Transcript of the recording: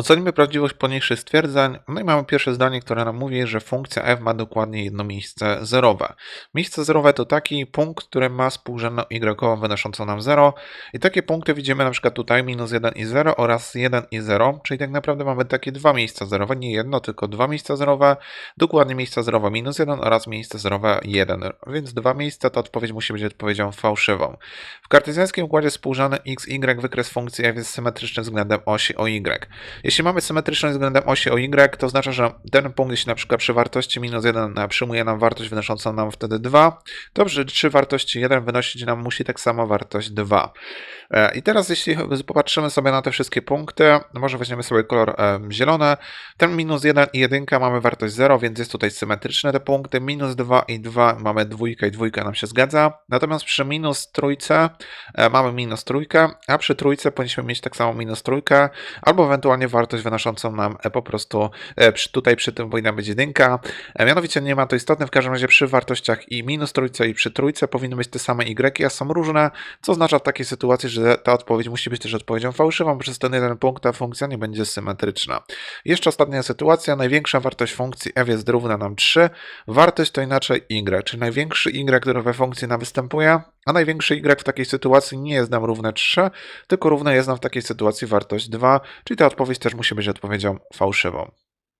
Ocenimy prawdziwość poniższych stwierdzeń. No i mamy pierwsze zdanie, które nam mówi, że funkcja f ma dokładnie jedno miejsce zerowe. Miejsce zerowe to taki punkt, który ma współrzędną y wynoszącą nam 0. I takie punkty widzimy na przykład tutaj minus 1 i 0 oraz 1 i 0, czyli tak naprawdę mamy takie dwa miejsca zerowe, nie jedno, tylko dwa miejsca zerowe, dokładnie miejsca zerowe minus 1 oraz miejsce zerowe 1. Więc dwa miejsca to odpowiedź musi być odpowiedzią fałszywą. W kartezjańskim układzie współrzędny x, y wykres funkcji f jest symetryczny względem osi o y. Jeśli mamy symetryczność względem osi o y, to oznacza, że ten punkt, jeśli na przykład przy wartości minus 1 e, przyjmuje nam wartość wynoszącą nam wtedy 2, to przy, wartości 1 wynosić nam musi tak samo wartość 2. E, I teraz jeśli popatrzymy sobie na te wszystkie punkty, może weźmiemy sobie kolor e, zielony, ten minus 1 i 1 mamy wartość 0, więc jest tutaj symetryczne te punkty, minus 2 i 2 mamy dwójkę i dwójka nam się zgadza, natomiast przy minus trójce mamy minus trójkę, a przy trójce powinniśmy mieć tak samo minus trójkę, albo ewentualnie wartość wynoszącą nam e, po prostu e, tutaj przy tym powinna być jedynka. E, Mianowicie nie ma to istotne, w każdym razie przy wartościach i minus trójce i przy trójce powinny być te same y, a są różne, co oznacza w takiej sytuacji, że ta odpowiedź musi być też odpowiedzią fałszywą, przez ten jeden punkt ta funkcja nie będzie symetryczna. Jeszcze ostatnia sytuacja, największa wartość funkcji f jest równa nam 3, wartość to inaczej y, czyli największy y, który we funkcji nam występuje, a największy y w takiej sytuacji nie jest nam równe 3, tylko równe jest nam w takiej sytuacji wartość 2, czyli ta odpowiedź też musi być odpowiedzią fałszywą.